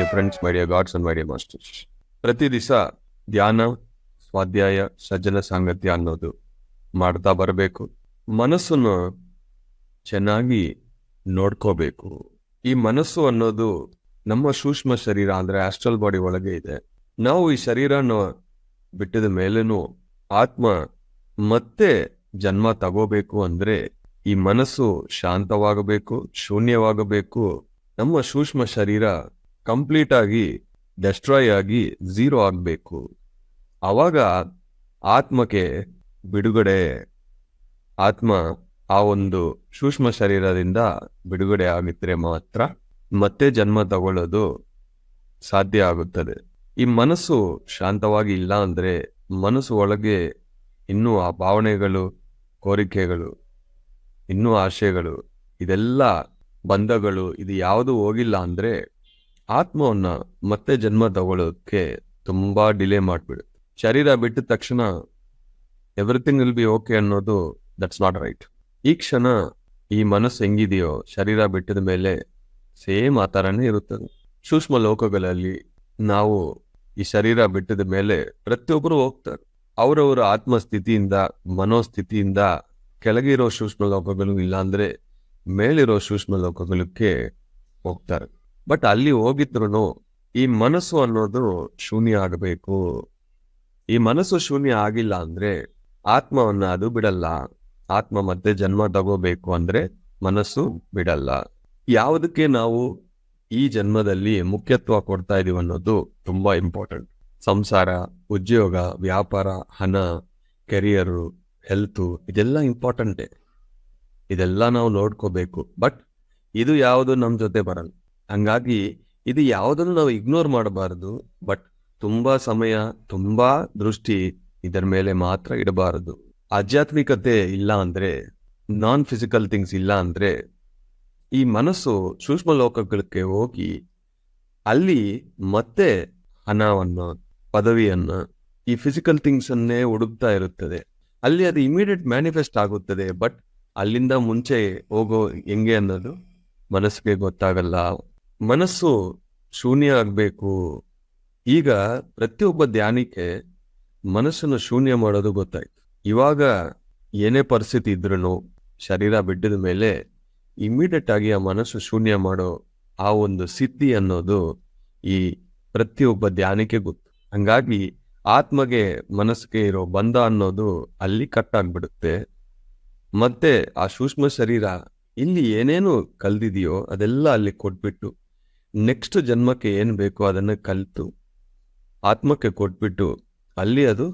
Dear friends my dear gods and my dear masters ಪ್ರತಿ ದಿವಸ ಧ್ಯಾನ, ಸ್ವಾಧ್ಯಾಯ, ಸಜ್ಜನ ಸಾಂಗತ್ಯ ಅನ್ನೋದು ಮಾಡ್ತಾ ಬರಬೇಕು. ಮನಸ್ಸನ್ನು ಚೆನ್ನಾಗಿ ನೋಡ್ಕೋಬೇಕು. ಈ ಮನಸ್ಸು ಅನ್ನೋದು ನಮ್ಮ ಸೂಕ್ಷ್ಮ ಶರೀರ, ಅಂದ್ರೆ ಆಸ್ಟ್ರಲ್ ಬಾಡಿ ಒಳಗೆ ಇದೆ. ನಾವು ಈ ಶರೀರನ ಬಿಟ್ಟಿದ ಮೇಲೇನು ಆತ್ಮ ಮತ್ತೆ ಜನ್ಮ ತಗೋಬೇಕು ಅಂದ್ರೆ ಈ ಮನಸ್ಸು ಶಾಂತವಾಗಬೇಕು, ಶೂನ್ಯವಾಗಬೇಕು. ನಮ್ಮ ಸೂಕ್ಷ್ಮ ಶರೀರ ಕಂಪ್ಲೀಟ್ ಆಗಿ ಡೆಸ್ಟ್ರಾಯ್ ಆಗಿ ಝೀರೋ ಆಗಬೇಕು. ಆವಾಗ ಆತ್ಮಕ್ಕೆ ಬಿಡುಗಡೆ, ಆತ್ಮ ಆ ಒಂದು ಸೂಕ್ಷ್ಮ ಶರೀರದಿಂದ ಬಿಡುಗಡೆ ಆಗಿದ್ರೆ ಮಾತ್ರ ಮತ್ತೆ ಜನ್ಮ ತಗೊಳ್ಳೋದು ಸಾಧ್ಯ ಆಗುತ್ತದೆ. ಈ ಮನಸ್ಸು ಶಾಂತವಾಗಿ ಇಲ್ಲ ಅಂದರೆ ಮನಸ್ಸು ಒಳಗೆ ಇನ್ನೂ ಆ ಭಾವನೆಗಳು, ಕೋರಿಕೆಗಳು, ಇನ್ನೂ ಆಶಯಗಳು ಇದೆಲ್ಲ ಬಂಧಗಳು ಇದು ಯಾವುದು ಹೋಗಿಲ್ಲ ಅಂದ್ರೆ ಆತ್ಮವನ್ನ ಮತ್ತೆ ಜನ್ಮ ತಗೊಳ್ಳೋದಕ್ಕೆ ತುಂಬಾ ಡಿಲೇ ಮಾಡಿಬಿಡುತ್ತೆ. ಶರೀರ ಬಿಟ್ಟ ತಕ್ಷಣ ಎವ್ರಿಥಿಂಗ್ ವಿಲ್ ಬಿ ಓಕೆ ಅನ್ನೋದು ದಟ್ಸ್ ನಾಟ್ ರೈಟ್ ಈ ಕ್ಷಣ ಈ ಮನಸ್ಸು ಹೆಂಗಿದೆಯೋ, ಶರೀರ ಬಿಟ್ಟಿದ ಮೇಲೆ ಸೇಮ್ ಆ ಥರನೇ ಇರುತ್ತದೆ ಸೂಕ್ಷ್ಮ ಲೋಕಗಳಲ್ಲಿ ನಾವು ಈ ಶರೀರ ಬಿಟ್ಟಿದ ಮೇಲೆ ಪ್ರತಿಯೊಬ್ಬರು ಹೋಗ್ತಾರೆ. ಅವರವರ ಆತ್ಮಸ್ಥಿತಿಯಿಂದ, ಮನೋಸ್ಥಿತಿಯಿಂದ ಕೆಳಗಿರೋ ಸೂಕ್ಷ್ಮ ಲೋಕಗಳು ಇಲ್ಲಾಂದ್ರೆ ಮೇಲಿರೋ ಸೂಕ್ಷ್ಮ ಲೋಕಗಳಕ್ಕೆ ಹೋಗ್ತಾರೆ. ಬಟ್ ಅಲ್ಲಿ ಹೋಗಿದ್ರು ಈ ಮನಸ್ಸು ಅನ್ನೋದು ಶೂನ್ಯ ಆಗಬೇಕು. ಈ ಮನಸ್ಸು ಶೂನ್ಯ ಆಗಿಲ್ಲ ಅಂದ್ರೆ ಆತ್ಮವನ್ನ ಅದು ಬಿಡಲ್ಲ. ಆತ್ಮ ಮತ್ತೆ ಜನ್ಮ ತಗೋಬೇಕು ಅಂದ್ರೆ ಮನಸ್ಸು ಬಿಡಲ್ಲ. ಯಾವುದಕ್ಕೆ ನಾವು ಈ ಜನ್ಮದಲ್ಲಿ ಮುಖ್ಯತ್ವ ಕೊಡ್ತಾ ಇದೀವಿ ಅನ್ನೋದು ತುಂಬಾ ಇಂಪಾರ್ಟೆಂಟ್ ಸಂಸಾರ, ಉದ್ಯೋಗ, ವ್ಯಾಪಾರ, ಹಣ ಕೆರಿಯರು ಹೆಲ್ತ್ ಇದೆಲ್ಲ ಇಂಪಾರ್ಟೆಂಟೇ ಇದೆಲ್ಲ ನಾವು ನೋಡ್ಕೋಬೇಕು. ಬಟ್ ಇದು ಯಾವುದು ನಮ್ಮ ಜೊತೆ ಬರಲ್ಲ. ಹಂಗಾಗಿ ಇದು ಯಾವುದನ್ನು ನಾವು ಇಗ್ನೋರ್ ಮಾಡಬಾರದು ಬಟ್ ತುಂಬಾ ಸಮಯ, ತುಂಬಾ ದೃಷ್ಟಿ ಇದರ ಮೇಲೆ ಮಾತ್ರ ಇಡಬಾರದು. ಆಧ್ಯಾತ್ಮಿಕತೆ ಇಲ್ಲ ಅಂದ್ರೆ ನಾನ್ ಫಿಸಿಕಲ್ ಥಿಂಗ್ಸ್ ಇಲ್ಲ ಅಂದ್ರೆ, ಈ ಮನಸ್ಸು ಸೂಕ್ಷ್ಮ ಲೋಕಗಳಿಗೆ ಹೋಗಿ ಅಲ್ಲಿ ಮತ್ತೆ ಹಣವನ್ನು, ಪದವಿಯನ್ನ, ಈ ಫಿಸಿಕಲ್ ಥಿಂಗ್ಸ್ ಅನ್ನೇ ಹುಡುಕ್ತಾ ಇರುತ್ತದೆ. ಅಲ್ಲಿ ಅದು ಇಮಿಡಿಯೇಟ್ ಮ್ಯಾನಿಫೆಸ್ಟ್ ಆಗುತ್ತದೆ ಬಟ್ ಅಲ್ಲಿಂದ ಮುಂಚೆ ಹೋಗೋ ಹೆಂಗೆ ಅನ್ನೋದು ಮನಸ್ಸಿಗೆ ಗೊತ್ತಾಗಲ್ಲ. ಮನಸ್ಸು ಶೂನ್ಯ ಆಗಬೇಕು. ಈಗ ಪ್ರತಿಯೊಬ್ಬ ಧ್ಯಾನಿಕೆ ಮನಸ್ಸನ್ನು ಶೂನ್ಯ ಮಾಡೋದು ಗೊತ್ತಾಯ್ತು. ಇವಾಗ ಏನೇ ಪರಿಸ್ಥಿತಿ ಇದ್ರೂ ಶರೀರ ಬಿಟ್ಟಿದ ಮೇಲೆ ಇಮ್ಮಿಡಿಯೇಟ್ ಆಗಿ ಆ ಮನಸ್ಸು ಶೂನ್ಯ ಮಾಡೋ ಆ ಒಂದು ಸಿದ್ಧಿ ಅನ್ನೋದು ಈ ಪ್ರತಿಯೊಬ್ಬ ಧ್ಯಾನಿಕೆ ಗೊತ್ತು. ಹಂಗಾಗಿ ಆತ್ಮಗೆ ಮನಸ್ಸಿಗೆ ಇರೋ ಬಂಧ ಅನ್ನೋದು ಅಲ್ಲಿ ಕಟ್ ಆಗ್ಬಿಡುತ್ತೆ. ಮತ್ತೆ ಆ ಸೂಕ್ಷ್ಮ ಶರೀರ ಇಲ್ಲಿ ಏನೇನು ಕಲ್ದಿದೆಯೋ ಅದೆಲ್ಲ ಅಲ್ಲಿ ಕೊಟ್ಬಿಟ್ಟು ನೆಕ್ಸ್ಟ್ ಜನ್ಮಕ್ಕೆ ಏನು ಬೇಕೋ ಅದನ್ನ ಕಲಿತು ಆತ್ಮಕ್ಕೆ ಕೊಟ್ಬಿಟ್ಟು ಅಲ್ಲಿ ಅದು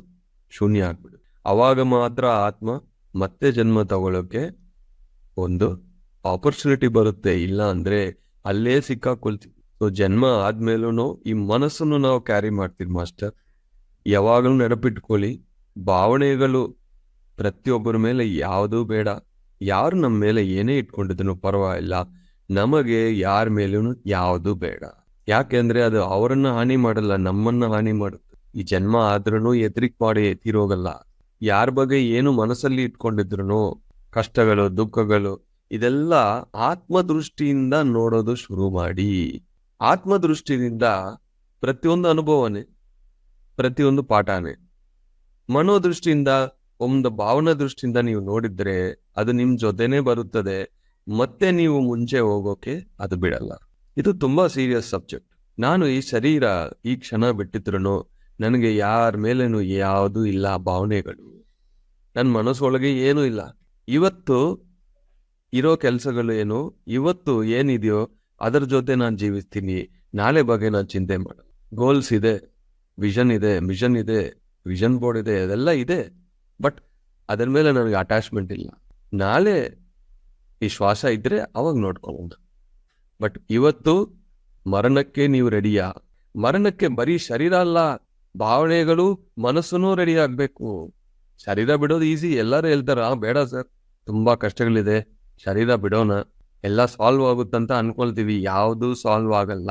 ಶೂನ್ಯ ಆಗ್ಬಿಡುತ್ತೆ. ಅವಾಗ ಮಾತ್ರ ಆತ್ಮ ಮತ್ತೆ ಜನ್ಮ ತಗೊಳ್ಳೋಕೆ ಒಂದು ಆಪರ್ಚುನಿಟಿ ಬರುತ್ತೆ. ಇಲ್ಲ ಅಂದ್ರೆ ಅಲ್ಲೇ ಸಿಕ್ಕಾಕೊಳ್ತೀವಿ. ಸೊ ಜನ್ಮ ಆದ್ಮೇಲೂ ಈ ಮನಸ್ಸನ್ನು ನಾವು ಕ್ಯಾರಿ ಮಾಡ್ತೀವಿ ಮಾಸ್ಟರ್. ಯಾವಾಗಲೂ ನೆನಪಿಟ್ಕೊಳ್ಳಿ, ಭಾವನೆಗಳು ಪ್ರತಿಯೊಬ್ಬರ ಮೇಲೆ ಯಾವುದೂ ಬೇಡ. ಯಾರು ನಮ್ಮ ಮೇಲೆ ಏನೇ ಇಟ್ಕೊಂಡಿದ್ರು ಪರವಾಗಿಲ್ಲ. ನಮಗೆ ಯಾರ ಮೇಲೂ ಯಾವುದು ಬೇಡ. ಯಾಕೆಂದ್ರೆ ಅದು ಅವರನ್ನ ಹಾನಿ ಮಾಡಲ್ಲ, ನಮ್ಮನ್ನ ಹಾನಿ ಮಾಡುತ್ತೆ. ಈ ಜನ್ಮ ಆದ್ರೂ ಎದ್ರಿಕ್ ಮಾಡಿ ಎತ್ತಿರೋಗಲ್ಲ. ಯಾರ ಬಗ್ಗೆ ಏನು ಮನಸ್ಸಲ್ಲಿ ಇಟ್ಕೊಂಡಿದ್ರು ಕಷ್ಟಗಳು, ದುಃಖಗಳು, ಇದೆಲ್ಲ ಆತ್ಮದೃಷ್ಟಿಯಿಂದ ನೋಡೋದು ಶುರು ಮಾಡಿ. ಆತ್ಮದೃಷ್ಟಿಯಿಂದ ಪ್ರತಿಯೊಂದು ಅನುಭವನೇ, ಪ್ರತಿಯೊಂದು ಪಾಠನೇ, ಮನೋದೃಷ್ಟಿಯಿಂದ, ಒಂದು ಭಾವನಾ ದೃಷ್ಟಿಯಿಂದ ನೀವು ನೋಡಿದ್ರೆ ಅದು ನಿಮ್ ಜೊತೆನೆ ಬರುತ್ತದೆ. ಮತ್ತೆ ನೀವು ಮುಂಚೆ ಹೋಗೋಕೆ ಅದು ಬಿಡಲ್ಲ. ಇದು ತುಂಬಾ ಸೀರಿಯಸ್ ಸಬ್ಜೆಕ್ಟ್ ನಾನು ಈ ಶರೀರ ಈ ಕ್ಷಣ ಬಿಟ್ಟಿದ್ರು ನನಗೆ ಯಾರ ಮೇಲೇನು ಯಾವುದೂ ಇಲ್ಲ ಭಾವನೆಗಳು. ನನ್ನ ಮನಸ್ಸೊಳಗೆ ಏನೂ ಇಲ್ಲ. ಇವತ್ತು ಇರೋ ಕೆಲಸಗಳು ಏನು, ಇವತ್ತು ಏನಿದೆಯೋ ಅದರ ಜೊತೆ ನಾನು ಜೀವಿಸ್ತೀನಿ. ನಾಳೆ ಬಗ್ಗೆ ನಾನು ಚಿಂತೆ ಮಾಡ. ಗೋಲ್ಸ್ ಇದೆ ವಿಷನ್ ಇದೆ ಮಿಷನ್ ಇದೆ ವಿಷನ್ ಬೋರ್ಡ್ ಇದೆ, ಅದೆಲ್ಲ ಇದೆ. ಬಟ್ ಅದರ ಮೇಲೆ ನನಗೆ ಅಟ್ಯಾಚ್ಮೆಂಟ್ ಇಲ್ಲ. ನಾಳೆ ಈ ಶ್ವಾಸ ಇದ್ರೆ ಅವಾಗ ನೋಡ್ಕೊಬಹುದು ಬಟ್ ಇವತ್ತು ಮರಣಕ್ಕೆ ನೀವು ರೆಡಿಯಾ ಮರಣಕ್ಕೆ ಬರೀ ಶರೀರ ಅಲ್ಲ, ಭಾವನೆಗಳು ಮನಸ್ಸನ್ನು ರೆಡಿ ಆಗ್ಬೇಕು. ಶರೀರ ಬಿಡೋದು ಈಸಿ ಎಲ್ಲರೂ ಹೇಳ್ತಾರ ಬೇಡ ಸರ್ ತುಂಬಾ ಕಷ್ಟಗಳಿದೆ, ಶರೀರ ಬಿಡೋಣ. ಎಲ್ಲ ಸಾಲ್ವ್ ಆಗುತ್ತಂತ ಅನ್ಕೊಳ್ತೀವಿ, ಯಾವುದು ಸಾಲ್ವ್ ಆಗಲ್ಲ.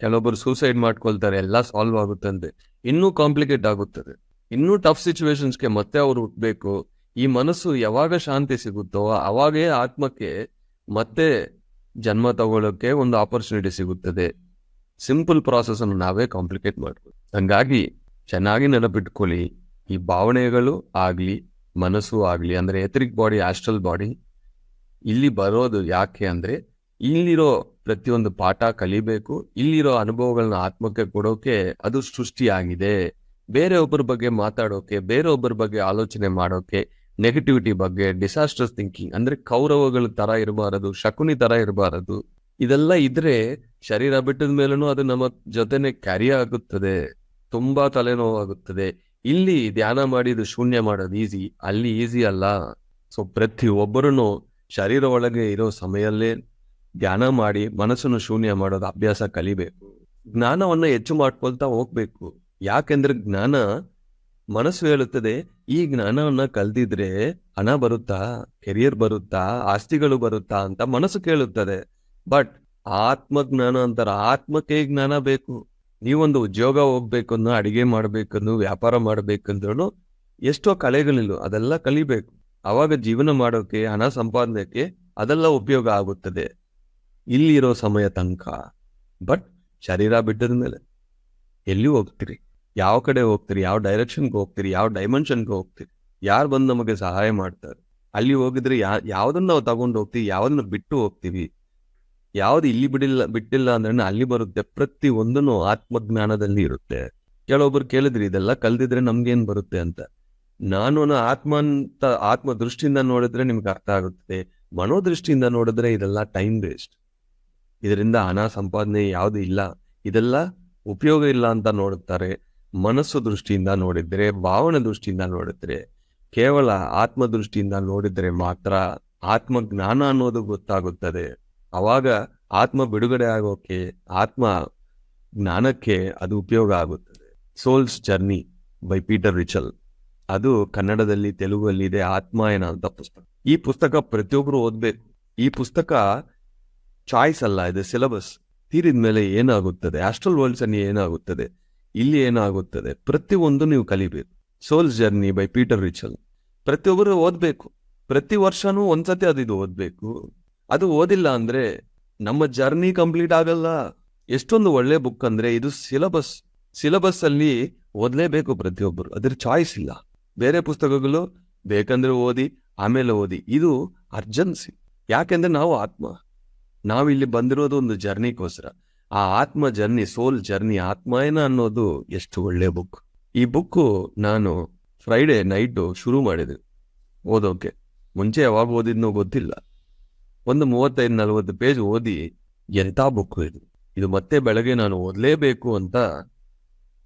ಕೆಲವೊಬ್ಬರು ಸೂಸೈಡ್ ಮಾಡ್ಕೊಳ್ತಾರೆ, ಎಲ್ಲ ಸಾಲ್ವ್ ಆಗುತ್ತಂತೆ. ಇನ್ನೂ ಕಾಂಪ್ಲಿಕೇಟ್ ಆಗುತ್ತದೆ. ಇನ್ನೂ ಟಫ್ ಸಿಚುವೇಶನ್ಸ್ಗೆ ಮತ್ತೆ ಅವ್ರು ಹುಟ್ಬೇಕು. ಈ ಮನಸ್ಸು ಯಾವಾಗ ಶಾಂತಿ ಸಿಗುತ್ತೋ ಅವಾಗೇ ಆತ್ಮಕ್ಕೆ ಮತ್ತೆ ಜನ್ಮ ತಗೊಳ್ಳೋಕೆ ಒಂದು ಆಪರ್ಚುನಿಟಿ ಸಿಗುತ್ತದೆ. ಸಿಂಪಲ್ ಪ್ರಾಸೆಸ್ ಅನ್ನು ನಾವೇ ಕಾಂಪ್ಲಿಕೇಟ್ ಮಾಡ್ಬೋದು. ಹಂಗಾಗಿ ಚೆನ್ನಾಗಿ ನೆನಪಿಟ್ಕೊಳ್ಳಿ. ಈ ಭಾವನೆಗಳು ಆಗ್ಲಿ, ಮನಸ್ಸು ಆಗ್ಲಿ, ಅಂದ್ರೆ ಎಥರಿಕ್ ಬಾಡಿ ಆಸ್ಟ್ರಲ್ ಬಾಡಿ ಇಲ್ಲಿ ಬರೋದು ಯಾಕೆ ಅಂದ್ರೆ ಇಲ್ಲಿರೋ ಪ್ರತಿಯೊಂದು ಪಾಠ ಕಲಿಬೇಕು. ಇಲ್ಲಿರೋ ಅನುಭವಗಳನ್ನ ಆತ್ಮಕ್ಕೆ ಕೊಡೋಕೆ ಅದು ಸೃಷ್ಟಿಯಾಗಿದೆ. ಬೇರೆ ಒಬ್ಬರ ಬಗ್ಗೆ ಮಾತಾಡೋಕೆ, ಬೇರೆ ಒಬ್ಬರ ಬಗ್ಗೆ ಆಲೋಚನೆ ಮಾಡೋಕೆ ನೆಗೆಟಿವಿಟಿ ಬಗ್ಗೆ ಡಿಸಾಸ್ಟರ್ಸ್ ಥಿಂಕಿಂಗ್ ಅಂದ್ರೆ ಕೌರವಗಳ ತರ ಇರಬಾರದು, ಶಕುನಿ ತರ ಇರಬಾರದು, ಇದೆಲ್ಲ ಇದ್ರೆ ಶರೀರ ಬಿಟ್ಟದ ಮೇಲೂ ಅದು ನಮ್ಮ ಜೊತೆನೆ ಕ್ಯಾರಿ ಆಗುತ್ತದೆ, ತುಂಬಾ ತಲೆನೋವಾಗುತ್ತದೆ. ಇಲ್ಲಿ ಧ್ಯಾನ ಮಾಡಿ ಇದು ಶೂನ್ಯ ಮಾಡೋದು ಈಸಿ ಅಲ್ಲಿ ಈಸಿ ಅಲ್ಲ. ಸೊ ಪ್ರತಿ ಒಬ್ಬರೂ ಶರೀರ ಒಳಗೆ ಇರೋ ಸಮಯಲ್ಲೇ ಧ್ಯಾನ ಮಾಡಿ ಮನಸ್ಸನ್ನು ಶೂನ್ಯ ಮಾಡೋದು ಅಭ್ಯಾಸ ಕಲಿಬೇಕು. ಜ್ಞಾನವನ್ನ ಹೆಚ್ಚು ಮಾಡ್ಕೊಳ್ತಾ ಹೋಗ್ಬೇಕು. ಯಾಕೆಂದ್ರೆ ಜ್ಞಾನ ಮನಸ್ಸು ಹೇಳುತ್ತದೆ ಈ ಜ್ಞಾನವನ್ನ ಕಲ್ತಿದ್ರೆ ಹಣ ಬರುತ್ತಾ ಕೆರಿಯರ್ ಬರುತ್ತಾ, ಆಸ್ತಿಗಳು ಬರುತ್ತಾ ಅಂತ ಮನಸ್ಸು ಕೇಳುತ್ತದೆ. ಬಟ್ ಆತ್ಮಜ್ಞಾನ ಅಂತಾರ, ಆತ್ಮಕ್ಕೆ ಜ್ಞಾನ ಬೇಕು. ನೀವೊಂದು ಉದ್ಯೋಗ ಹೋಗ್ಬೇಕನ್ನು, ಅಡಿಗೆ ಮಾಡ್ಬೇಕನ್ನು, ವ್ಯಾಪಾರ ಮಾಡ್ಬೇಕಂದ್ರೂ ಎಷ್ಟೋ ಕಲೆಗಳಿಲ್ಲ, ಅದೆಲ್ಲ ಕಲಿಬೇಕು. ಅವಾಗ ಜೀವನ ಮಾಡೋಕೆ, ಹಣ ಸಂಪಾದನೆಗೆ ಅದೆಲ್ಲ ಉಪಯೋಗ ಆಗುತ್ತದೆ. ಇಲ್ಲಿರೋ ಸಮಯ ತನಕ. ಬಟ್ ಶರೀರ ಬಿಟ್ಟದ ಮೇಲೆ ಎಲ್ಲಿ ಹೋಗ್ತೀರಿ? ಯಾವ ಕಡೆ ಹೋಗ್ತೀರಿ? ಯಾವ ಡೈರೆಕ್ಷನ್ಗೆ ಹೋಗ್ತೀರಿ? ಯಾವ ಡೈಮೆನ್ಷನ್ಗೆ ಹೋಗ್ತೀರಿ? ಯಾರು ಬಂದು ನಮಗೆ ಸಹಾಯ ಮಾಡ್ತಾರೆ? ಅಲ್ಲಿ ಹೋಗಿದ್ರೆ ಯಾ, ಯಾವ್ದನ್ನ ನಾವು ತಗೊಂಡು ಹೋಗ್ತೀವಿ? ಯಾವ್ದನ್ನ ಬಿಟ್ಟು ಹೋಗ್ತೀವಿ? ಯಾವ್ದು ಇಲ್ಲಿ ಬಿಡಿಲ್ಲ, ಬಿಟ್ಟಿಲ್ಲ ಅಂದ್ರೆ ಅಲ್ಲಿ ಬರುತ್ತೆ? ಪ್ರತಿ ಒಂದನ್ನು ಆತ್ಮಜ್ಞಾನದಲ್ಲಿ ಇರುತ್ತೆ. ಕೆಲವೊಬ್ರು ಕೇಳಿದ್ರಿ, ಇದೆಲ್ಲ ಕಲ್ದಿದ್ರೆ ನಮ್ಗೇನ್ ಬರುತ್ತೆ ಅಂತ? ನಾನು ಆತ್ಮ ಅಂತ ಆತ್ಮ ದೃಷ್ಟಿಯಿಂದ ನೋಡಿದ್ರೆ ನಿಮ್ಗೆ ಅರ್ಥ ಆಗುತ್ತೆ. ಮನೋದೃಷ್ಟಿಯಿಂದ ನೋಡಿದ್ರೆ ಇದೆಲ್ಲ ಟೈಮ್ ವೇಸ್ಟ್ ಇದರಿಂದ ಹಣ ಸಂಪಾದನೆ ಯಾವುದು ಇಲ್ಲ. ಇದೆಲ್ಲ ಉಪಯೋಗ ಇಲ್ಲ ಅಂತ ನೋಡುತ್ತಾರೆ. ಮನಸ್ಸು ದೃಷ್ಟಿಯಿಂದ ನೋಡಿದರೆ, ಭಾವನೆ ದೃಷ್ಟಿಯಿಂದ ನೋಡಿದರೆ, ಕೇವಲ ಆತ್ಮ ದೃಷ್ಟಿಯಿಂದ ನೋಡಿದ್ರೆ ಮಾತ್ರ ಆತ್ಮಜ್ಞಾನ ಅನ್ನೋದು ಗೊತ್ತಾಗುತ್ತದೆ. ಅವಾಗ ಆತ್ಮ ಬಿಡುಗಡೆ ಆಗೋಕೆ, ಆತ್ಮ ಜ್ಞಾನಕ್ಕೆ ಅದು ಉಪಯೋಗ ಆಗುತ್ತದೆ. Soul's journey by Peter Richelieu. ಅದು ಕನ್ನಡದಲ್ಲಿ, ತೆಲುಗಲ್ಲಿ ಇದೆ ಆತ್ಮಾಯನ ಅಂತ ಪುಸ್ತಕ. ಈ ಪುಸ್ತಕ ಪ್ರತಿಯೊಬ್ಬರು ಓದ್ಬೇಕು. ಈ ಪುಸ್ತಕ ಚಾಯ್ಸ್ ಅಲ್ಲ, ಇದು ಸಿಲೆಬಸ್. ತೀರಿದ ಮೇಲೆ ಏನಾಗುತ್ತದೆ? ಆಸ್ಟ್ರಲ್ ವರ್ಲ್ಡ್ಸ್ ಅಲ್ಲಿ ಏನಾಗುತ್ತದೆ? ಇಲ್ಲಿ ಏನಾಗುತ್ತದೆ? ಪ್ರತಿಯೊಂದು ನೀವು ಕಲಿಬೇಕು. Soul journey by Peter Richelieu ಪ್ರತಿಯೊಬ್ಬರು ಓದಬೇಕು. ಪ್ರತಿ ವರ್ಷನೂ ಒಂದ್ಸತಿ ಅದು ಇದು ಓದಬೇಕು. ಅದು ಓದಿಲ್ಲ ಅಂದ್ರೆ ನಮ್ಮ ಜರ್ನಿ ಕಂಪ್ಲೀಟ್ ಆಗಲ್ಲ. ಎಷ್ಟೊಂದು ಒಳ್ಳೆ ಬುಕ್ ಅಂದ್ರೆ ಇದು ಸಿಲಬಸ್ ಸಿಲಬಸ್ ಅಲ್ಲಿ ಓದಲೇಬೇಕು ಪ್ರತಿಯೊಬ್ಬರು. ಅದ್ರ ಚಾಯ್ಸ್ ಇಲ್ಲ. ಬೇರೆ ಪುಸ್ತಕಗಳು ಬೇಕಂದ್ರೆ ಓದಿ, ಆಮೇಲೆ ಓದಿ. ಇದು ಅರ್ಜೆನ್ಸಿ ಯಾಕೆಂದ್ರೆ ನಾವು ಆತ್ಮ. ನಾವಿಲ್ಲಿ ಬಂದಿರೋದು ಒಂದು ಜರ್ನಿಗೋಸ್ಕರ ಆ ಆತ್ಮ ಜರ್ನಿ, ಸೋಲ್ ಜರ್ನಿ, ಆತ್ಮಾಯನ ಅನ್ನೋದು ಎಷ್ಟು ಒಳ್ಳೆ ಬುಕ್. ಈ ಬುಕ್ ನಾನು ಫ್ರೈಡೆ ನೈಟು ಶುರು ಮಾಡಿದೆ. ಓದೋಕೆ. ಮುಂಚೆ ಯಾವಾಗ ಓದಿದ್ನೋ ಗೊತ್ತಿಲ್ಲ. ಒಂದು ಮೂವತ್ತೈದು, ನಲವತ್ತು ಪೇಜ್ ಓದಿ ಎಂಥ ಬುಕ್ ಇದು? ಇದು ಮತ್ತೆ ಬೆಳಗ್ಗೆ ನಾನು ಓದಲೇಬೇಕು ಅಂತ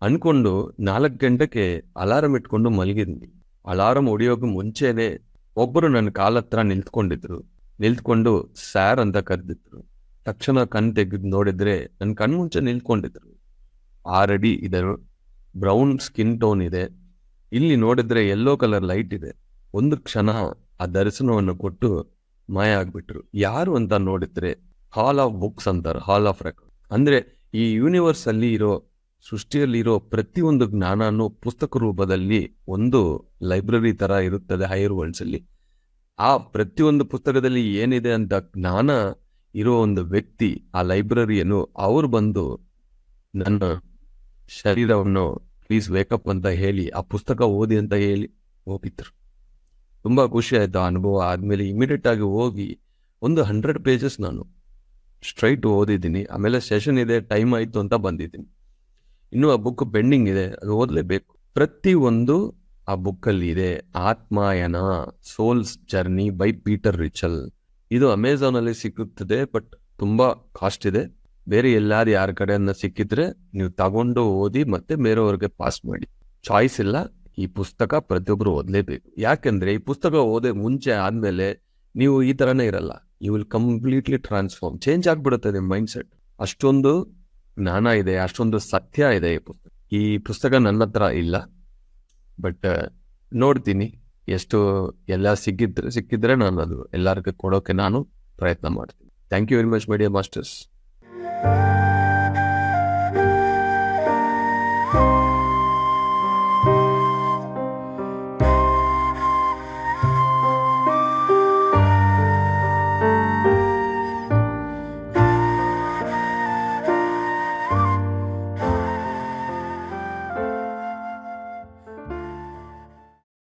ಅನ್ಕೊಂಡು ನಾಲ್ಕು ಗಂಟೆಗೆ ಅಲಾರಂ ಇಟ್ಕೊಂಡು ಮಲಗಿದ್ನಿ. ಅಲಾರಂ ಹೊಡಿಯೋಕೆ ಮುಂಚೆನೆ ಒಬ್ಬರು ನನ್ನ ಕಾಲತ್ರ ನಿಲ್ತ್ಕೊಂಡಿದ್ರು ನಿಲ್ತ್ಕೊಂಡು ಸ್ಯಾರ್ ಅಂತ ಕರೆದಿದ್ರು. ತಕ್ಷಣ ಕಣ್ ತೆಗೆದು ನೋಡಿದ್ರೆ ನನ್ನ ಕಣ್ ಮುಂಚೆ ನಿಲ್ಕೊಂಡಿದ್ರು. ಆರಡಿ ಇದೆ, ಬ್ರೌನ್ ಸ್ಕಿನ್ ಟೋನ್ ಇದೆ. ಇಲ್ಲಿ ನೋಡಿದ್ರೆ ಎಲ್ಲೋ ಕಲರ್ ಲೈಟ್ ಇದೆ. ಒಂದು ಕ್ಷಣ ಆ ದರ್ಶನವನ್ನು ಕೊಟ್ಟು ಮಾಯ ಆಗ್ಬಿಟ್ರು. ಯಾರು ಅಂತ ನೋಡಿದ್ರೆ ಹಾಲ್ ಆಫ್ ಬುಕ್ಸ್ ಅಂತಾರೆ, ಹಾಲ್ ಆಫ್ ರೆಕಾರ್ಡ್. ಅಂದ್ರೆ ಈ ಯೂನಿವರ್ಸ್ ಅಲ್ಲಿ ಇರೋ ಸೃಷ್ಟಿಯಲ್ಲಿರೋ ಪ್ರತಿಯೊಂದು ಜ್ಞಾನನೂ ಪುಸ್ತಕ ರೂಪದಲ್ಲಿ ಒಂದು ಲೈಬ್ರರಿ ತರ ಇರುತ್ತದೆ ಹೈಯರ್ ವರ್ಲ್ಡ್ಸ್ ಅಲ್ಲಿ. ಆ ಪ್ರತಿಯೊಂದು ಪುಸ್ತಕದಲ್ಲಿ ಏನಿದೆ ಅಂತ ಜ್ಞಾನ ಇರೋ ಒಂದು ವ್ಯಕ್ತಿ ಆ ಲೈಬ್ರರಿಯನ್ನು, ಅವ್ರು ಬಂದು ನನ್ನ ಶರೀರವನ್ನು ಪ್ಲೀಸ್ ವೇಕಪ್ ಅಂತ ಹೇಳಿ, ಆ ಪುಸ್ತಕ ಓದಿ ಅಂತ ಹೇಳಿ ಹೋಗಿದ್ರು. ತುಂಬ ಖುಷಿ ಆಯಿತು, ಆ ಅನುಭವ ಆದಮೇಲೆ ಇಮಿಡಿಯೇಟ್ ಆಗಿ ಹೋಗಿ ಒಂದು ಹಂಡ್ರೆಡ್ ಪೇಜಸ್ ನಾನು ಸ್ಟ್ರೈಟ್ ಓದಿದ್ದೀನಿ. ಆಮೇಲೆ ಸೆಷನ್ ಇದೆ ಟೈಮ್ ಆಯಿತು ಅಂತ ಬಂದಿದ್ದೀನಿ. ಇನ್ನು ಆ ಬುಕ್ ಪೆಂಡಿಂಗ್ ಇದೆ, ಅದು ಓದಲೇಬೇಕು. ಪ್ರತಿ ಒಂದು ಆ ಬುಕ್ಕಲ್ಲಿ ಇದೆ, Atmayana soul's journey by Peter Richelieu ಇದು ಅಮೆಝಾನಲ್ಲಿ ಸಿಕ್ಕುತ್ತದೆ ಬಟ್ ತುಂಬಾ ಕಾಸ್ಟ್ ಇದೆ. ಬೇರೆ ಎಲ್ಲಾರು ಯಾರ ಕಡೆಯನ್ನ ಸಿಕ್ಕಿದ್ರೆ ನೀವು ತಗೊಂಡು ಓದಿ ಮತ್ತೆ ಬೇರೆಯವ್ರಿಗೆ ಪಾಸ್ ಮಾಡಿ. ಚಾಯ್ಸ್ ಇಲ್ಲ, ಈ ಪುಸ್ತಕ ಪ್ರತಿಯೊಬ್ಬರು ಓದಲೇಬೇಕು. ಯಾಕೆಂದ್ರೆ ಈ ಪುಸ್ತಕ ಓದೇ ಮುಂಚೆ ಆದ್ಮೇಲೆ ನೀವು ಈ ತರನೇ ಇರಲ್ಲ. You will completely transform change ಆಗ್ಬಿಡುತ್ತೆ ನಿಮ್ಮ ಮೈಂಡ್ ಸೆಟ್ ಅಷ್ಟೊಂದು ಜ್ಞಾನ ಇದೆ, ಅಷ್ಟೊಂದು ಸತ್ಯ ಇದೆ ಈ ಪುಸ್ತಕ. ಈ ಪುಸ್ತಕ ನನ್ನ ಹತ್ರ ಇಲ್ಲ ಬಟ್ ನೋಡ್ತೀನಿ. ಎಷ್ಟು ಎಲ್ಲ ಸಿಕ್ಕಿದ್ರೆ ಸಿಕ್ಕಿದ್ರೆ ನಾನು ಅದು ಎಲ್ಲರಿಗೂ ಕೊಡೋಕೆ ನಾನು ಪ್ರಯತ್ನ ಮಾಡ್ತೀನಿ. Thank you very much media masters